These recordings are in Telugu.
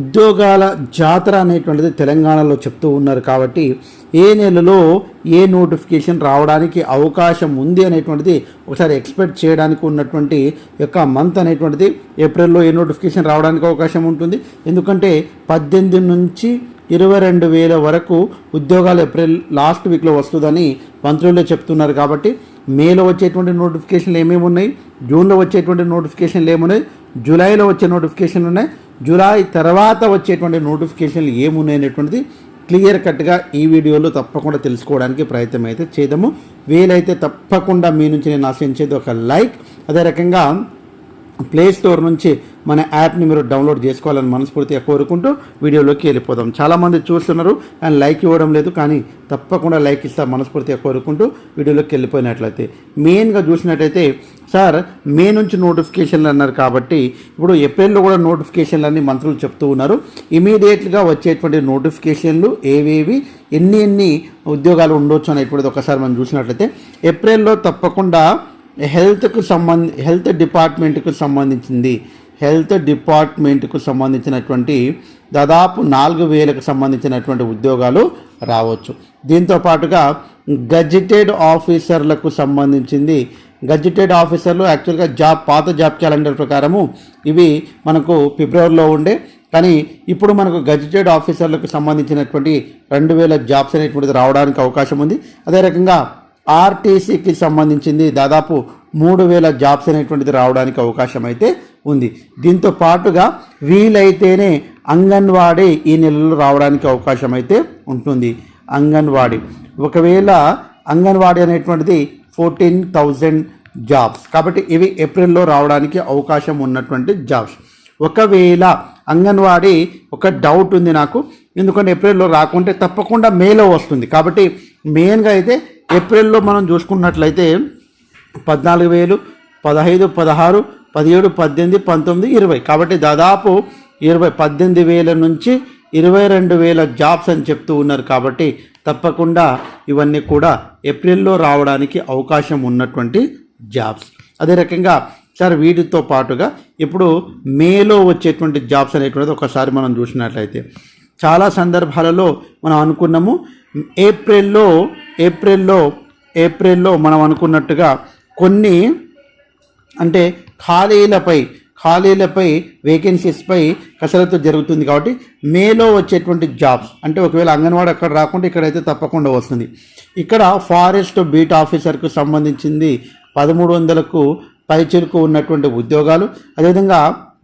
ఉద్యోగాల జాతర అనేటువంటిది తెలంగాణలో చెప్తూ ఉన్నారు కాబట్టి ఏ నెలలో ఏ నోటిఫికేషన్ రావడానికి అవకాశం ఉంది అనేటువంటిది ఒకసారి ఎక్స్పెక్ట్ చేయడానికి ఉన్నటువంటి యొక్క మంత్ అనేటువంటిది ఏప్రిల్లో ఏ నోటిఫికేషన్ రావడానికి అవకాశం ఉంటుంది. ఎందుకంటే పద్దెనిమిది నుంచి ఇరవై రెండు వేల వరకు ఉద్యోగాలు ఏప్రిల్ లాస్ట్ వీక్లో వస్తుందని మంత్రులే చెప్తున్నారు కాబట్టి మేలో వచ్చేటువంటి నోటిఫికేషన్లు ఏమేమి ఉన్నాయి? జూన్లో వచ్చేటువంటి నోటిఫికేషన్లు ఏమున్నాయి? జూలైలో వచ్చే నోటిఫికేషన్లు ఉన్నాయి. జూలై తర్వాత వచ్చేటువంటి నోటిఫికేషన్లు ఏమున్నాయి అనేటువంటిది క్లియర్ కట్గా ఈ వీడియోలో తప్పకుండా తెలుసుకోవడానికి ప్రయత్నం అయితే చేద్దాము. వీలైతే తప్పకుండా మీ నుంచి నేను ఆశించేది ఒక లైక్. అదే రకంగా ప్లే స్టోర్ నుంచి మన యాప్ని మీరు డౌన్లోడ్ చేసుకోవాలని మనస్ఫూర్తిగా కోరుకుంటూ వీడియోలోకి వెళ్ళిపోదాం. చాలామంది చూస్తున్నారు అండ్ లైక్ ఇవ్వడం లేదు. కానీ తప్పకుండా లైక్ ఇస్తా మనస్ఫూర్తిగా కోరుకుంటూ వీడియోలోకి వెళ్ళిపోయినట్లయితే. మెయిన్గా చూసినట్టయితే సార్ మే నుంచి నోటిఫికేషన్లు అన్నారు కాబట్టి ఇప్పుడు ఏప్రిల్లో కూడా నోటిఫికేషన్లు అన్ని మంత్రులు చెప్తూ ఉన్నారు. ఇమీడియట్గా వచ్చేటువంటి నోటిఫికేషన్లు ఏవేవి ఎన్ని ఎన్ని ఉద్యోగాలు ఉండొచ్చు అనేటువంటిది ఒకసారి మనం చూసినట్లయితే ఏప్రిల్లో తప్పకుండా హెల్త్కు సంబంధ హెల్త్ డిపార్ట్మెంట్కు సంబంధించింది హెల్త్ డిపార్ట్మెంట్కు సంబంధించినటువంటి దాదాపు నాలుగు వేలకు సంబంధించినటువంటి ఉద్యోగాలు రావచ్చు. దీంతో పాటుగా గజిటెడ్ ఆఫీసర్లకు సంబంధించింది. గజిటెడ్ ఆఫీసర్లు యాక్చువల్గా జాబ్ పాత జాబ్ క్యాలెండర్ ప్రకారము ఇవి మనకు ఫిబ్రవరిలో ఉండే. కానీ ఇప్పుడు మనకు గజిటెడ్ ఆఫీసర్లకు సంబంధించినటువంటి రెండు వేల జాబ్స్ అనేటువంటిది రావడానికి అవకాశం ఉంది. అదే రకంగా ఆర్టీసీకి సంబంధించింది దాదాపు మూడు వేల జాబ్స్ అనేటువంటిది రావడానికి అవకాశం అయితే ఉంది. దీంతో పాటుగా వీలైతేనే అంగన్వాడీ ఈ నెలలో రావడానికి అవకాశం అయితే ఉంటుంది. అంగన్వాడీ. ఒకవేళ అంగన్వాడీ అనేటువంటిది ఫోర్టీన్ థౌజండ్ జాబ్స్. కాబట్టి ఇవి ఏప్రిల్లో రావడానికి అవకాశం ఉన్నటువంటి జాబ్స్. ఒకవేళ అంగన్వాడీ ఒక డౌట్ ఉంది నాకు. ఎందుకంటే ఏప్రిల్లో రాకుంటే తప్పకుండా మేలో వస్తుంది. కాబట్టి మెయిన్గా అయితే ఏప్రిల్లో మనం చూసుకున్నట్లయితే పద్నాలుగు వేలు పదహైదు పదహారు పదిహేడు పద్దెనిమిది పంతొమ్మిది ఇరవై. కాబట్టి దాదాపు ఇరవై పద్దెనిమిది వేల నుంచి ఇరవై రెండు వేల జాబ్స్ అని చెప్తూ ఉన్నారు కాబట్టి తప్పకుండా ఇవన్నీ కూడా ఏప్రిల్లో రావడానికి అవకాశం ఉన్నటువంటి జాబ్స్. అదే రకంగా సార్ వీటితో పాటుగా ఇప్పుడు మేలో వచ్చేటువంటి జాబ్స్ అనేటువంటిది ఒకసారి మనం చూసినట్లయితే చాలా సందర్భాలలో మనం అనుకున్నాము ఏప్రిల్లో ఏప్రిల్లో ఏప్రిల్లో మనం అనుకున్నట్టుగా కొన్ని అంటే ఖాళీలపై ఖాళీలపై వేకెన్సీస్పై కసరత్తు జరుగుతుంది కాబట్టి మేలో వచ్చేటువంటి జాబ్స్ అంటే ఒకవేళ అంగన్వాడీ అక్కడ రాకుండా ఇక్కడైతే తప్పకుండా వస్తుంది. ఇక్కడ ఫారెస్ట్ బీట్ ఆఫీసర్కు సంబంధించింది పదమూడు వందలకు పైచిలకు ఉన్నటువంటి ఉద్యోగాలు. అదేవిధంగా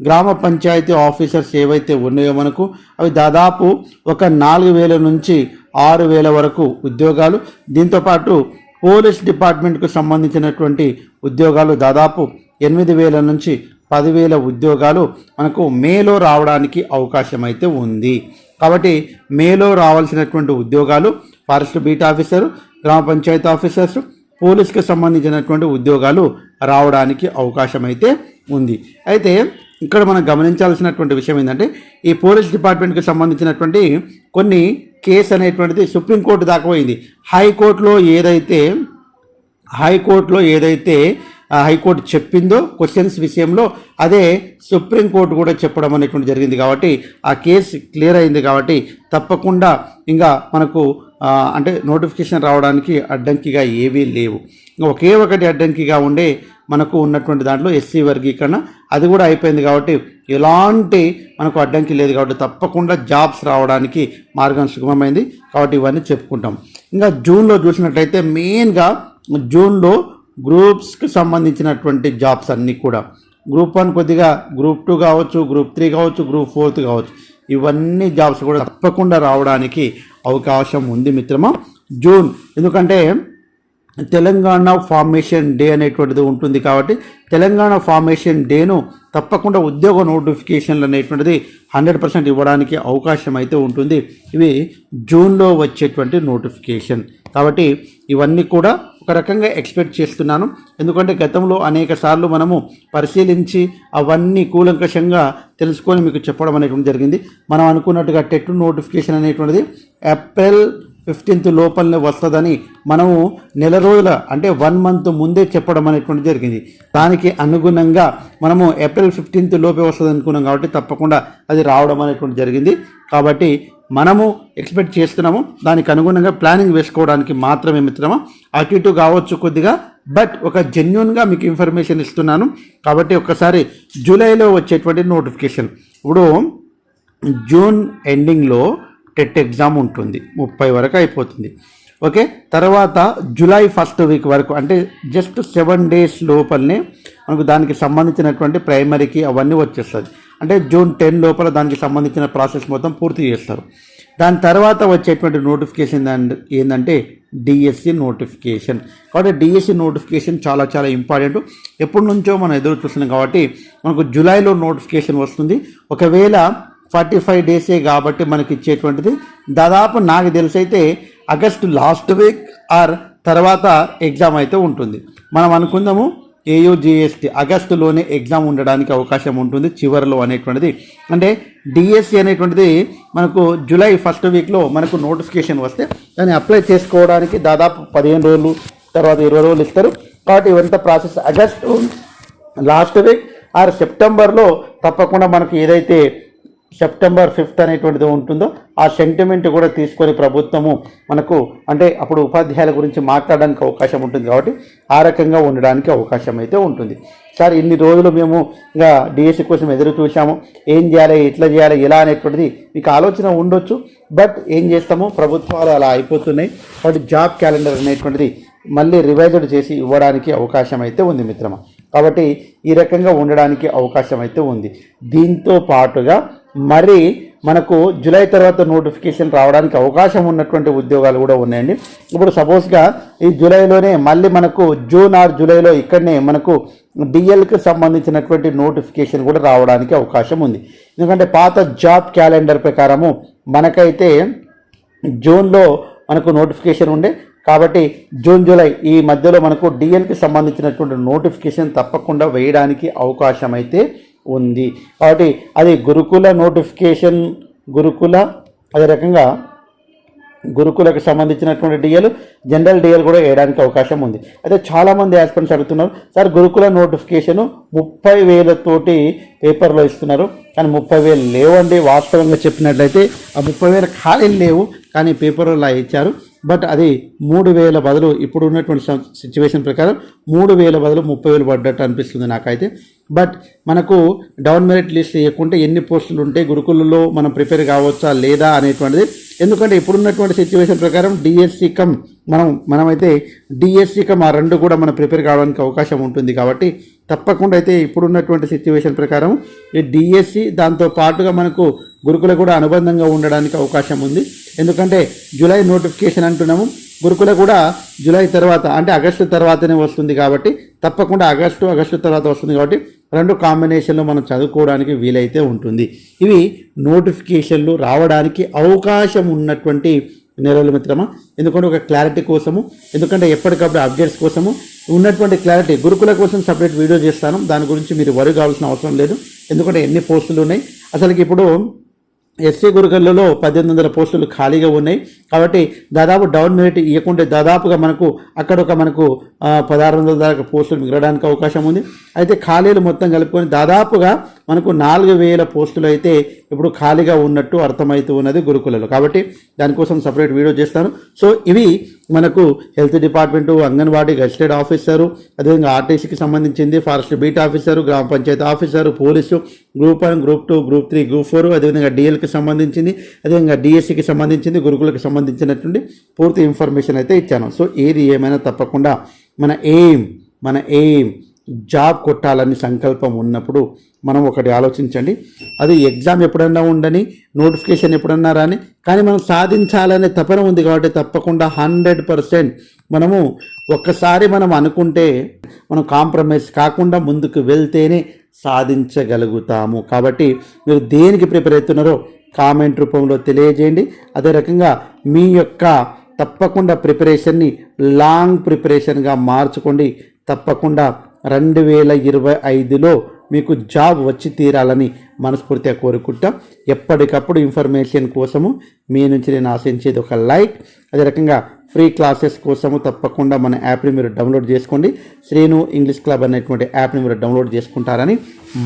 గ్రామ పంచాయతీ ఆఫీసర్స్ ఏవైతే ఉన్నాయో మనకు అవి దాదాపు ఒక నాలుగు వేల నుంచి ఆరు వేల వరకు ఉద్యోగాలు. దీంతోపాటు పోలీస్ డిపార్ట్మెంట్కు సంబంధించినటువంటి ఉద్యోగాలు దాదాపు ఎనిమిది వేల నుంచి పదివేల ఉద్యోగాలు మనకు మేలో రావడానికి అవకాశం అయితే ఉంది. కాబట్టి మేలో రావాల్సినటువంటి ఉద్యోగాలు ఫారెస్ట్ బీట్ ఆఫీసరు గ్రామ పంచాయతీ ఆఫీసర్స్ పోలీస్కి సంబంధించినటువంటి ఉద్యోగాలు రావడానికి అవకాశం అయితే ఉంది. అయితే ఇక్కడ మనం గమనించాల్సినటువంటి విషయం ఏంటంటే ఈ పోలీస్ డిపార్ట్మెంట్కి సంబంధించినటువంటి కొన్ని కేసు అనేటువంటిది సుప్రీంకోర్టు దాకా పోయింది. హైకోర్టులో ఏదైతే హైకోర్టులో ఏదైతే హైకోర్టు చెప్పిందో క్వశ్చన్స్ విషయంలో అదే సుప్రీంకోర్టు కూడా చెప్పడం అనేటువంటి జరిగింది కాబట్టి ఆ కేసు క్లియర్ అయింది కాబట్టి తప్పకుండా ఇంకా మనకు అంటే నోటిఫికేషన్ రావడానికి అడ్డంకిగా ఏవీ లేవు. ఇంకా ఒకే ఒకటి అడ్డంకిగా ఉండే మనకు ఉన్నటువంటి దాంట్లో ఎస్సీ వర్గీకరణ అది కూడా అయిపోయింది కాబట్టి ఎలాంటి మనకు అడ్డంకి లేదు కాబట్టి తప్పకుండా జాబ్స్ రావడానికి మార్గం సుగమమైంది కాబట్టి ఇవన్నీ చెప్పుకుంటాం. ఇంకా జూన్లో చూసినట్లయితే మెయిన్గా జూన్లో గ్రూప్స్కి సంబంధించినటువంటి జాబ్స్ అన్నీ కూడా. గ్రూప్ వన్ కొద్దిగా గ్రూప్ టూ కావచ్చు గ్రూప్ త్రీ కావచ్చు గ్రూప్ ఫోర్త్ కావచ్చు. ఇవన్నీ జాబ్స్ కూడా తప్పకుండా రావడానికి అవకాశం ఉంది మిత్రమా. జూన్ ఎందుకంటే తెలంగాణ ఫార్మేషన్ డే అనేటువంటిది ఉంటుంది కాబట్టి తెలంగాణ ఫార్మేషన్ డేను తప్పకుండా ఉద్యోగ నోటిఫికేషన్లు అనేటువంటిది హండ్రెడ్ పర్సెంట్ ఇవ్వడానికి అవకాశం అయితే ఉంటుంది. ఇవి జూన్లో వచ్చేటువంటి నోటిఫికేషన్. కాబట్టి ఇవన్నీ కూడా ఒక రకంగా ఎక్స్పెక్ట్ చేస్తున్నాను. ఎందుకంటే గతంలో అనేక సార్లు మనము పరిశీలించి అవన్నీ కూలంకషంగా తెలుసుకొని మీకు చెప్పడం అనేటువంటి జరిగింది. మనం అనుకున్నట్టుగా టెట్ నోటిఫికేషన్ అనేటువంటిది ఏప్రిల్ ఫిఫ్టీన్త్ లోపలనే వస్తుందని మనము నెల రోజుల అంటే వన్ మంత్ ముందే చెప్పడం అనేటువంటి జరిగింది. దానికి అనుగుణంగా మనము ఏప్రిల్ ఫిఫ్టీన్త్ లోపే వస్తుంది అనుకున్నాం కాబట్టి తప్పకుండా అది రావడం అనేటువంటి జరిగింది. కాబట్టి మనము ఎక్స్పెక్ట్ చేస్తున్నాము. దానికి అనుగుణంగా ప్లానింగ్ వేసుకోవడానికి మాత్రమే మిత్రమా? అటు ఇటు కావచ్చు కొద్దిగా బట్ ఒక జెన్యున్గా మీకు ఇన్ఫర్మేషన్ ఇస్తున్నాను. కాబట్టి ఒకసారి జూలైలో వచ్చేటువంటి నోటిఫికేషన్ ఇప్పుడు జూన్ ఎండింగ్లో టెట్ ఎగ్జామ్ ఉంటుంది. ముప్పై వరకు అయిపోతుంది. ఓకే? తర్వాత జూలై ఫస్ట్ వీక్ వరకు అంటే జస్ట్ సెవెన్ డేస్ లోపలనే మనకు దానికి సంబంధించినటువంటి ప్రైమరీకి అవన్నీ వచ్చేస్తుంది అంటే జూన్ టెన్ లోపల దానికి సంబంధించిన ప్రాసెస్ మొత్తం పూర్తి చేస్తారు. దాని తర్వాత వచ్చేటువంటి నోటిఫికేషన్ ఏంటంటే డిఎస్సి నోటిఫికేషన్. కాబట్టి డిఎస్సి నోటిఫికేషన్ చాలా చాలా ఇంపార్టెంట్. ఎప్పటి నుంచో మనం ఎదురు చూస్తున్నాం కాబట్టి మనకు జూలైలో నోటిఫికేషన్ వస్తుంది. ఒకవేళ ఫార్టీ ఫైవ్ డేసే కాబట్టి మనకి ఇచ్చేటువంటిది. దాదాపు నాకు తెలిసైతే ఆగస్టు లాస్ట్ వీక్ ఆర్ తర్వాత ఎగ్జామ్ అయితే ఉంటుంది. మనం అనుకుందాము ఏయుజిఎస్టీ ఆగస్టులోనే ఎగ్జామ్ ఉండడానికి అవకాశం ఉంటుంది చివరిలో అనేటువంటిది. అంటే డిఎస్సి అనేటువంటిది మనకు జూలై ఫస్ట్ వీక్లో మనకు నోటిఫికేషన్ వస్తే దాన్ని అప్లై చేసుకోవడానికి దాదాపు పదిహేను రోజులు తర్వాత ఇరవై రోజులు ఇస్తారు. కాబట్టి ఇవంతా process August last week or సెప్టెంబర్లో తప్పకుండా మనకు ఏదైతే సెప్టెంబర్ ఫిఫ్త్ అనేటువంటిది ఉంటుందో ఆ సెంటిమెంట్ కూడా తీసుకొని ప్రభుత్వము మనకు అంటే అప్పుడు ఉపాధ్యాయుల గురించి మాట్లాడడానికి అవకాశం ఉంటుంది కాబట్టి ఆ రకంగా ఉండడానికి అవకాశం అయితే ఉంటుంది. సార్ ఇన్ని రోజులు మేము ఇంకా డిఎస్సి కోసం ఎదురు చూసాము ఏం చేయాలి ఎట్లా చేయాలి ఎలా అనేటువంటిది మీకు ఆలోచన ఉండొచ్చు. బట్ ఏం చేస్తాము? ప్రభుత్వాలు అలా అయిపోతున్నాయి. కాబట్టి జాబ్ క్యాలెండర్ అనేటువంటిది మళ్ళీ రివైజ్డ్ చేసి ఇవ్వడానికి అవకాశం అయితే ఉంది మిత్రమా? కాబట్టి ఈ రకంగా ఉండడానికి అవకాశం అయితే ఉంది. దీంతో పాటుగా మరి మనకు జూలై తర్వాత నోటిఫికేషన్ రావడానికి అవకాశం ఉన్నటువంటి ఉద్యోగాలు కూడా ఉన్నాయండి. ఇప్పుడు సపోజ్గా ఈ జూలైలోనే మళ్ళీ మనకు జూన్ ఆర్ జూలైలో ఇక్కడనే మనకు డిఎల్కి సంబంధించినటువంటి నోటిఫికేషన్ కూడా రావడానికి అవకాశం ఉంది. ఎందుకంటే పాత జాబ్ క్యాలెండర్ ప్రకారము మనకైతే జూన్లో మనకు నోటిఫికేషన్ ఉండే. కాబట్టి జూన్ జూలై ఈ మధ్యలో మనకు డిఎల్కి సంబంధించినటువంటి నోటిఫికేషన్ తప్పకుండా వేయడానికి అవకాశం అయితే ఉంది. కాబట్టి అది గురుకుల నోటిఫికేషన్ గురుకుల అదే రకంగా గురుకులకు సంబంధించినటువంటి డిఎల్ జనరల్ డిఎల్ కూడా వేయడానికి అవకాశం ఉంది. అయితే చాలామంది ఆస్పిరెంట్స్ అడుగుతున్నారు సార్ గురుకుల నోటిఫికేషను ముప్పై వేలతోటి పేపర్లో ఇస్తున్నారు కానీ ముప్పై వేలు లేవండి. వాస్తవంగా చెప్పినట్లయితే ఆ ముప్పై వేల ఖాళీలు లేవు కానీ పేపర్లో ఇచ్చారు. బట్ అది మూడు వేల బదులు ఇప్పుడు ఉన్నటువంటి సిచ్యువేషన్ ప్రకారం మూడు వేల బదులు ముప్పై వేలు పడ్డట్టు అనిపిస్తుంది నాకైతే. బట్ మనకు డౌన్ మెరిట్ లిస్ట్ ఇవ్వకుంటే ఎన్ని పోస్టులు ఉంటే గురుకులలో మనం ప్రిపేర్ కావచ్చా లేదా అనేటువంటిది. ఎందుకంటే ఇప్పుడున్నటువంటి సిచ్యువేషన్ ప్రకారం డిఎస్సి కమ్ మనం మనమైతే డిఎస్సి కమ్ ఆ రెండు కూడా మనం ప్రిపేర్ కావడానికి అవకాశం ఉంటుంది కాబట్టి తప్పకుండా అయితే ఇప్పుడున్నటువంటి సిచ్యువేషన్ ప్రకారం ఈ డిఎస్సి దాంతో పాటుగా మనకు గురుకుల కూడా అనుబంధంగా ఉండడానికి అవకాశం ఉంది. ఎందుకంటే జూలై నోటిఫికేషన్ అంటున్నాము. గురుకుల కూడా జూలై తర్వాత అంటే ఆగస్టు తర్వాతనే వస్తుంది కాబట్టి తప్పకుండా ఆగస్టు ఆగస్టు తర్వాత వస్తుంది కాబట్టి రెండు కాంబినేషన్లో మనం చదువుకోవడానికి వీలైతే ఉంటుంది. ఇవి నోటిఫికేషన్లు రావడానికి అవకాశం ఉన్నటువంటి నెలలు మిత్రమా? ఎందుకంటే ఒక క్లారిటీ కోసము ఎందుకంటే ఎప్పటికప్పుడు అప్డేట్స్ కోసము ఉన్నటువంటి క్లారిటీ గురుకుల కోసం సపరేట్ వీడియో చేస్తాను. దాని గురించి మీరు వరి కావాల్సిన అవసరం లేదు. ఎందుకంటే ఎన్ని పోస్టులు ఉన్నాయి? అసలుకి ఇప్పుడు ఎస్సీ గురుకులలో పద్దెనిమిది వందల పోస్టులు ఖాళీగా ఉన్నాయి. కాబట్టి దాదాపు డౌన్ మెరిట్ ఇవ్వకుంటే దాదాపుగా మనకు అక్కడ ఒక మనకు పదహారు వందల దాకా పోస్టులు మిగలడానికి అవకాశం ఉంది. అయితే ఖాళీలు మొత్తం కలుపుకొని దాదాపుగా మనకు నాలుగు వేల పోస్టులు అయితే ఇప్పుడు ఖాళీగా ఉన్నట్టు అర్థమవుతూ ఉన్నది గురుకులలో. కాబట్టి దానికోసం సపరేట్ వీడియో చేస్తాను. సో ఇవి మనకు health department Anganwadi gazetted officer అదేవిధంగా ఆర్టీసీకి సంబంధించింది ఫారెస్ట్ బీట్ ఆఫీసరు గ్రామ panchayat officer police group one group two group three group four అదేవిధంగా డిఎల్కి సంబంధించింది అదేవిధంగా డిఎస్సికి సంబంధించింది గురుకులకు సంబంధించినటువంటి పూర్తి ఇన్ఫర్మేషన్ అయితే ఇచ్చాను. సో ఏది ఏమైనా తప్పకుండా మన ఎయిమ్ మన ఎయిమ్ జాబ్ కొట్టాలని సంకల్పం ఉన్నప్పుడు మనం ఒకటి ఆలోచించండి. అది ఎగ్జామ్ ఎప్పుడన్నా ఉండని నోటిఫికేషన్ ఎప్పుడన్నా రాని కానీ మనం సాధించాలనే తపన ఉంది కాబట్టి తప్పకుండా హండ్రెడ్ పర్సెంట్ మనము ఒక్కసారి మనం అనుకుంటే మనం కాంప్రమైజ్ కాకుండా ముందుకు వెళ్తేనే సాధించగలుగుతాము. కాబట్టి మీరు దేనికి ప్రిపేర్ అవుతున్నారో కామెంట్ రూపంలో తెలియజేయండి. అదే రకంగా మీ యొక్క తప్పకుండా ప్రిపరేషన్ని లాంగ్ ప్రిపరేషన్గా మార్చుకోండి. తప్పకుండా రెండు వేల ఇరవై ఐదులో మీకు జాబ్ వచ్చి తీరాలని మనస్ఫూర్తిగా కోరుకుంటాం. ఎప్పటికప్పుడు ఇన్ఫర్మేషన్ కోసము మీ నుంచి నేను ఆశించేది ఒక లైక్ అదే రకంగా ఫ్రీ క్లాసెస్ కోసము తప్పకుండా మన యాప్ని మీరు డౌన్లోడ్ చేసుకోండి. శ్రీను ఇంగ్లీష్ క్లబ్ అనేటువంటి యాప్ని మీరు డౌన్లోడ్ చేసుకుంటారని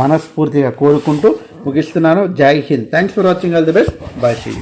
మనస్ఫూర్తిగా కోరుకుంటూ ముగిస్తున్నాను. Jai Hind. Thanks for watching all the best bye Shri